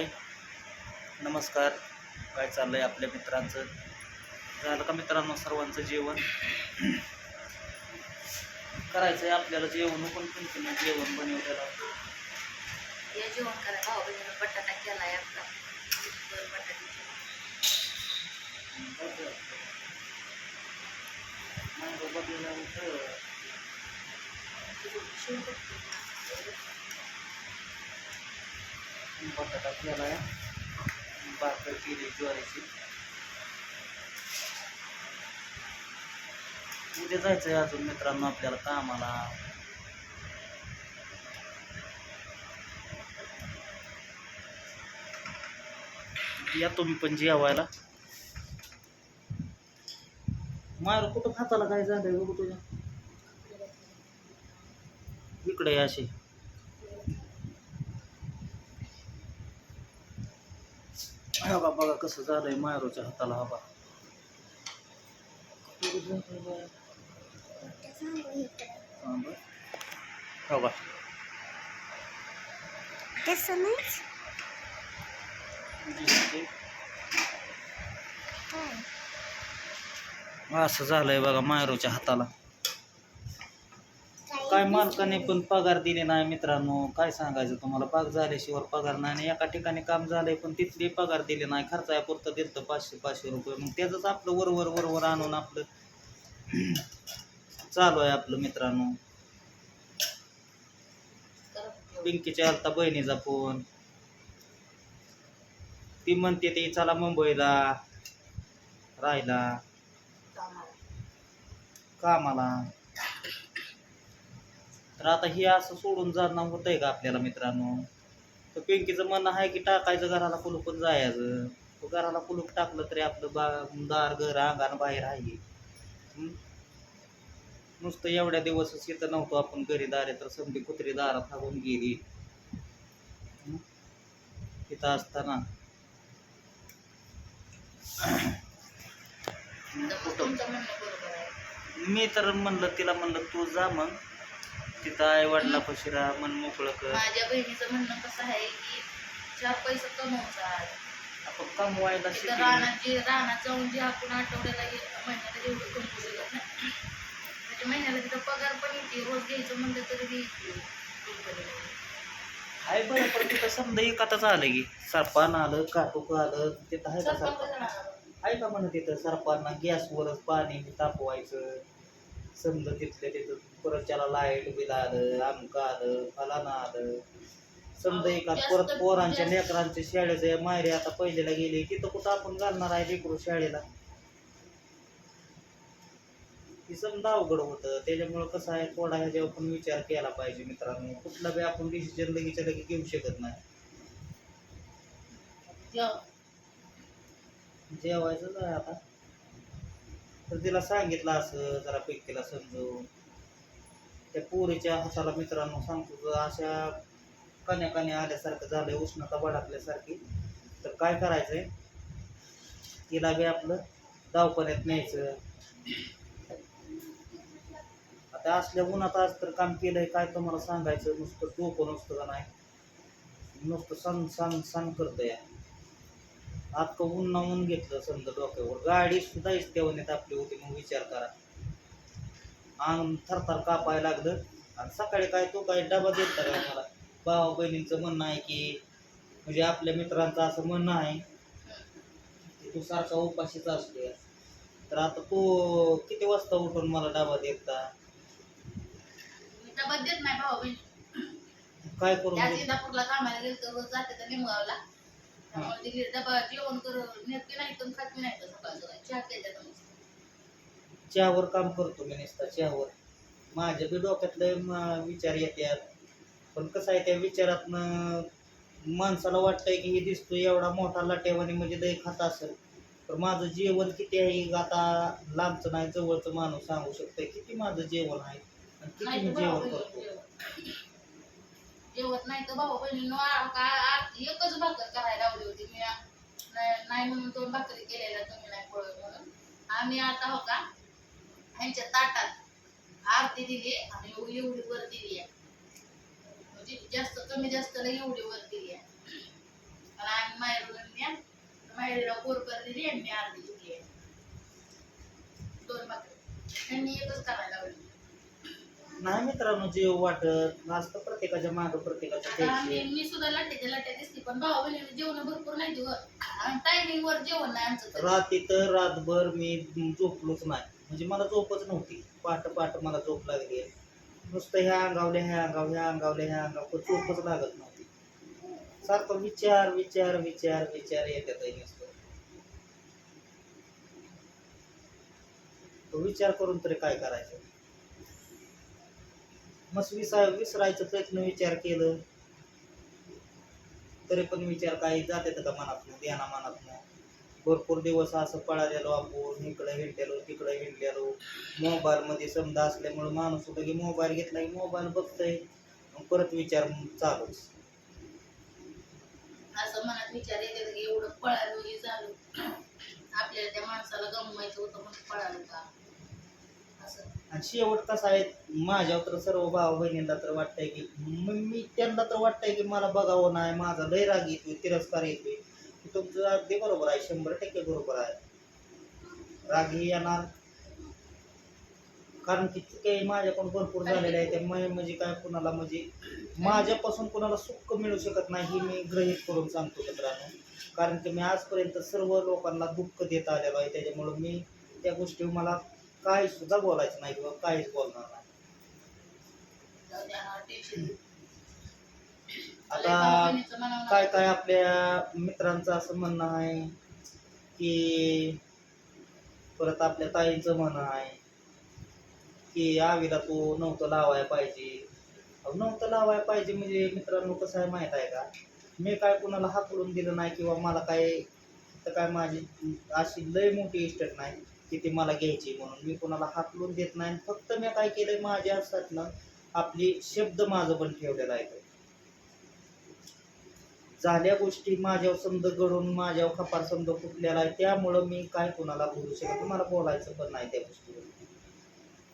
हाय नमस्कार. काय चाललंय आपल्या मित्रांचं? झालं का मित्रांनो सर्वांचं जेवण? करायचं आहे आपल्याला जेवण. पण किंचित जेवण बनवलेलं? हे जेवण करा भाऊ बहिणीनं बटाटा केलाय आता दोन बटाट्याचे बटाटा बघितल्यानंतर आहे भाकर केली ज्वारीची उद्या जायचंय अजून मित्रांनो आपल्याला कामाला. या तुम्ही पण जेवायला. मार कुठं खाताला काय झालंय बघू तुझ्या? इकडे असे हा बा बघा कसं झालंय मायरोच्या हाताला हा बा हा बा. नाही असं झालंय बघा मायरोच्या हाताला. काय मालकाने पण पगार दिले नाही मित्रांनो. काय सांगायचं तुम्हाला? पाक झाल्याशिवाय पगार नाही आणि एका ठिकाणी काम झालंय पण तिथले पगार दिले नाही. खर्चापुरतं दिलं तर पाचशे पाचशे रुपये. मग त्याचंच आपलं वरवर वरवर आणून आपलं चालू आहे आपलं मित्रांनो. पिंकीच्या आलता बहिणीचा फोन. ती म्हणते ती चला मुंबईला राहिला कामाला. तर आता हे असं सोडून जाणं होत आहे का आपल्याला मित्रांनो? तर पिंकीचं म्हणणं आहे की टाकायचं घराला कुलूपच जायचं. तो घराला कुलूप टाकलं तरी आपलं बा दार घर अंगण बाहेर आहे? नुसतं एवढ्या दिवसच इथं नव्हतो आपण घरी दारे तर समधी कुत्री दारात हागून गेली? तिथं असताना. मी तर म्हणलं तिला म्हणलं तू जा मग. तिथं आई वडिला राहा मन मोकळं कर. माझ्या बहिणीचं म्हणणं कसं आहे की चार पैसे कमवचा आपण कमवायला तिथं शिकले. रानात जे रानात जाऊन जे आपण आठवड्याला ये- महिन्याला जेवढं कमवू शकत नाही म्हणजे महिन्याला तिथं पगार पण येते रोज घ्यायचं म्हणलं तरी बी येते. आहे बरं पण तिथं समजा एकातच आलं की सरपान आलं काटूक आलं तिथं आहे का सरपण सरपान? आहे का म्हणत तिथं सरपांना? गॅसवरच पाणी तापवायचं. समजा तिथल्या तिथं परत त्याला लाइट बिल आलं अमक आलं फलाना आलं. समजा एका परत पोरांच्या लेकरांच्या शाळेचं मायरे आता पहिलेला गेले तिथं कुठं आपण घालणार आहे लेकरू शाळेला? समजा अवघड होतं. त्याच्यामुळं कसं आहे थोडा ह्याच्यावर पण विचार केला पाहिजे मित्रांनो. कुठला बी आपण डिसिजन लगेच्या लगे घेऊ शकत नाही. जेव- जेवायचंच आहे आता. तर तिला सांगितलं असं जरा पैकीला समजून. त्या पोरीच्या हाताला मित्रांनो सांगतो अशा कण्या कण्या आल्यासारखं झालंय उष्णता भडकल्यासारखी तर काय करायचंय? तिला बी आपलं दवाखान्यात न्यायचं. आता असल्या उन्हात आज तर काम केलंय काय तुम्हाला सांगायचं? नुसतं डोकं नुसतं का नाही? नुसतं सण सण सण करतं या ऊन ऊन घेतलं समजा डोक्यावर. गाडी सुद्धा इस्तेवण्यात आपली होती मग विचार करा. अंग थरथर कापायला लागलं. आणि सकाळी काय तो काय डबा देत का मला? भावा बहिणींचं म्हणणं आहे की म्हणजे आपल्या मित्रांचं असं म्हणणं आहे की तू सारखा उपाशीच असतोय. तर आता तू किती वाजता उठून मला डबा देता? मी डबा देत नाही भाऊ बहिणी काय? इंदापूरला कामाला गेलं जाते तर निमगावला. जेवण कर नाही. खात नाही तर चहा चहावर काम करतो मी नुसता चहावर. माझ्या बी डोक्यातले विचार येतात पण कसं आहे त्या विचारातनं माणसाला वाटतंय की हे दिसतो एवढा मोठा लाटेवानी म्हणजे लय खात असेल. तर माझं जेवण किती आहे आता लांबचं नाही जवळचं माणूस सांगू शकतोय किती माझं जेवण आहे. आणि किती मी जेवण करतो. जेवत. नाही तर भाऊ बहिणीनं आ- एकच भाकर करायला लावली होती. मी नाही म्हणून दोन भाकरी केलेल्या तुम्ही नाही पळत म्हणून. आम्ही आता हो का ह्यांच्या ताटात आरती दिली आणि एवढी वर दिली आहे म्हणजे जास्त कमी जास्त एवढी वर दिली आहे आणि माहेरीला कोरकर दिली आणि मी आरती दिली आहे दोन भाकरी. त्यांनी एकच करायला लावली नाही मित्रांनो जीव वाटत. असतं प्रत्येकाच्या मागं प्रत्येकाच्या आम्ही मी सुद्धा लाट्याच्या लाट्या दिसते पण भाऊ जेवण भरपूर नाही टायमिंग वर जेवण नाही आमचं. रात्री तर रातभर मी झोपलोच नाही. म्हणजे मला झोपच नव्हती. पाट पाट मला झोप लागली. नुसतं ह्या अंगावल्या ह्या अंगाव ह्या अंगावल्या ह्या अंगाव पण झोपच लागत नव्हती. सारखं विचार विचार विचार विचार येतात नुसतं. तो विचार करून तरी काय करायचं? मग विसा विसरायचं प्रयत्न विचार केलं. तरी पण विचार काही जातात का मनातनं ध्याना मनातनं. भरपूर दिवस असं पळालेलो आपण इकडे हिंडलेलो तिकडे हिंडलेलो. मोबाईल मध्ये समजा असल्यामुळे माणूस होता की मोबाईल घेतला की मोबाईल बघतोय. मग परत विचार चालूच. असं मनात विचार येते की एवढं पळालो हे झालो. आपल्याला त्या माणसाला गमवायचं होतं म्हणून पळालो का? आणि शेवट कसा आहे माझ्यावर तर सर्व भाऊ बहिणींना तर वाटतंय की मी त्यांना तर वाटतंय की मला बघावं नाही माझा लय राग येतोय तिरस्कार येतोय. तुमचं अगदी बरोबर आहे शंभर टक्के बरोबर आहे. राग ही येणार. कारण की काही माझ्याकडून भरपूर झालेले आहे ते म्हणजे काय कुणाला म्हणजे माझ्यापासून कुणाला सुख मिळू शकत नाही हे मी गृहीत करून सांगतो मित्रांनो. कारण की मी आजपर्यंत सर्व लोकांना दुःख देत आलेलो आहे. त्याच्यामुळं मी त्या गोष्टी मला काही सुद्धा बोलायचं नाही किंवा काहीच बोलणार नाही. आता काय काय आपल्या मित्रांचं असं म्हणणं आहे की परत आपल्या ताईंचं म्हणणं आहे की आवीला तू नव्हतं लावायला पाहिजे. नव्हतं लावायला पाहिजे म्हणजे मित्रांनो कसं आहे माहीत आहे का? मी काय कुणाला हाकलून दिलं नाही किंवा मला काय तर काय माझी अशी लय मोठी इस्टेट नाही. की ती मला घ्यायची म्हणून. मी कुणाला हाकलून देत नाही फक्त मी काय केलंय माझ्या माझ्यासाठी आपली शब्द माझं पण ठेवलेला आहे. झाल्या गोष्टी माझ्यावर समज घडून माझ्यावर खपार समज फुटलेला आहे. त्यामुळं मी काय कुणाला बोलू शकत मला बोलायचं पण नाही त्या गोष्टीवर.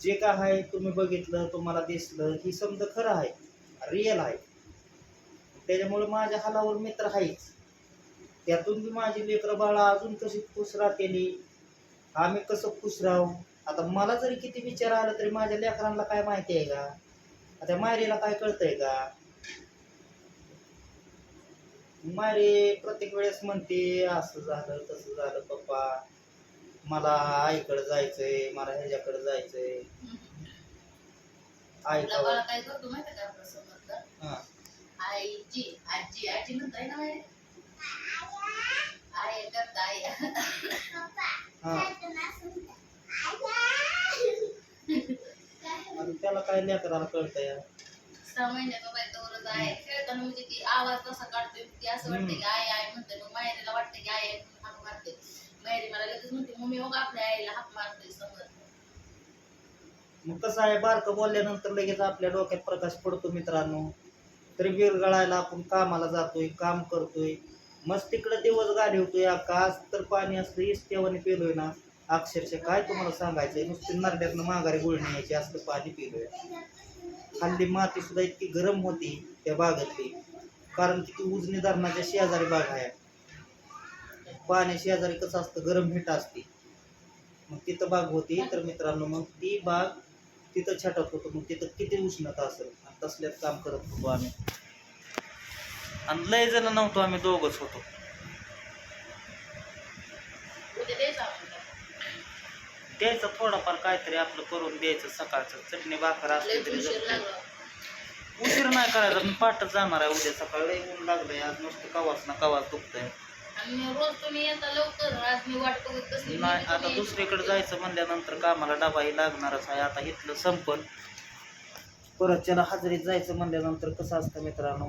जे काय आहे तुम्ही बघितलं तुम्हाला दिसलं ही समज खरं आहे रिअल आहे. त्याच्यामुळे माझ्या हालावर मित्र आहेच. त्यातून बी माझी लेकरं बाळा अजून कशी खुश राहतेली आम्ही कसं खुश राहू? आता मला जरी किती विचार आला तरी माझ्या लेकरांना काय माहिती आहे का? आता मायरीला काय कळतंय का? मारे प्रत्येक वेळेस म्हणते असं झालं तसं झालं पप्पा. मला आईकडे जायचंय मला ह्याच्याकडे जायचंय. आई बाळा काय करतो माहिती का हा. आईची आजी आजी म्हणताय ना आई करता आई हा आता त्याला काय लेकराला कळतंय. सहा महिन्याचा बायकावरच आहे. खेळताना म्हणजे ती आवाज तसा काढतोय ती असं वाटतं की म्हणते मग माहेरीला वाटतं की हाक मारते माहेरी मला लगेच म्हणते मम्मी मग आपल्या आईला हाक मारते समज. मग कसं आहे बारकं बोलल्यानंतर लगेच आपल्या डोक्यात प्रकाश पडतो मित्रांनो. तरी विरगळायला आपण कामाला जातोय काम करतोय. मस्त तिकडे दिवस घालवतोय आकाश तर पाणी असतं इस्त्यावाने पेलोय ना. अक्षरशः काय तुम्हाला सांगायचंय? नुसती नरड्यातनं माघारी गुळणी न्यायची असं पाणी पिलोय हल्ली माती सुद्धा इतकी गरम होती त्या बागेतली. कारण की ती उजनी धरणाच्या शेजारी बाग आहे. पाणी शेजारी कसं असतं? गरम हिट असते. मग तिथं बाग होती. तर मित्रांनो मग ती बाग तिथं छाटत होतो. मग तिथं किती उष्णता असेल? आणि तसल्यात काम करत होतो आम्ही. आणि लय जण नव्हतो आम्ही दोघच होतो उद्या द्यायचं आपण द्यायचं थोडंफार काहीतरी आपलं करून द्यायचं सकाळचं. चटणी भाकर असली तरी उशीर नाही करायचा मी पाठच जाणार आहे उद्या सकाळी. ऊन लागलंय आज नुसतं कवाच ना कवाच दुखतंय. आणि रोज तुम्ही येता लवकर आज मी वाट बघत कसली नाही आता दुसरीकडे जायचं म्हणल्यानंतर कामाला डबाही लागणारच आहे. आता इथलं संपल. परत त्याला हजेरीत जायचं म्हणल्यानंतर कसं असतं मित्रांनो?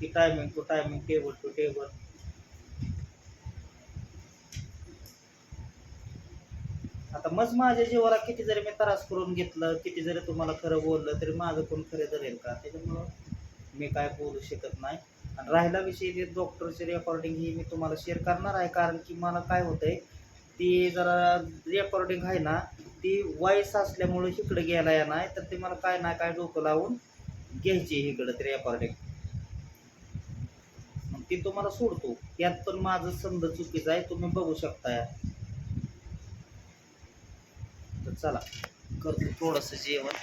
की timing to timing table to table आता मग माझ्या जीवाला किती जरी मी त्रास करून घेतलं किती जरी तुम्हाला खरं बोललं तरी माझं कोण खरं धरेल का? त्याच्यामुळं मी काय बोलू शकत नाही. आणि राहिला विषय ते डॉक्टरचे रेकॉर्डिंग ही मी तुम्हाला शेअर करणार आहे कारण की मला काय होतंय ती जरा रेकॉर्डिंग आहे ना ती वॉईस असल्यामुळे इकडे गेला या नाही तर ते मला काय ना काय डोकं लावून घ्यायची इकडं ते रेकॉर्डिंग मग ती तुम्हाला सोडतो. यात पण माझं संध चुकीचं आहे तुम्ही बघू शकताय. तर चला करतो थोडंसं जेवण.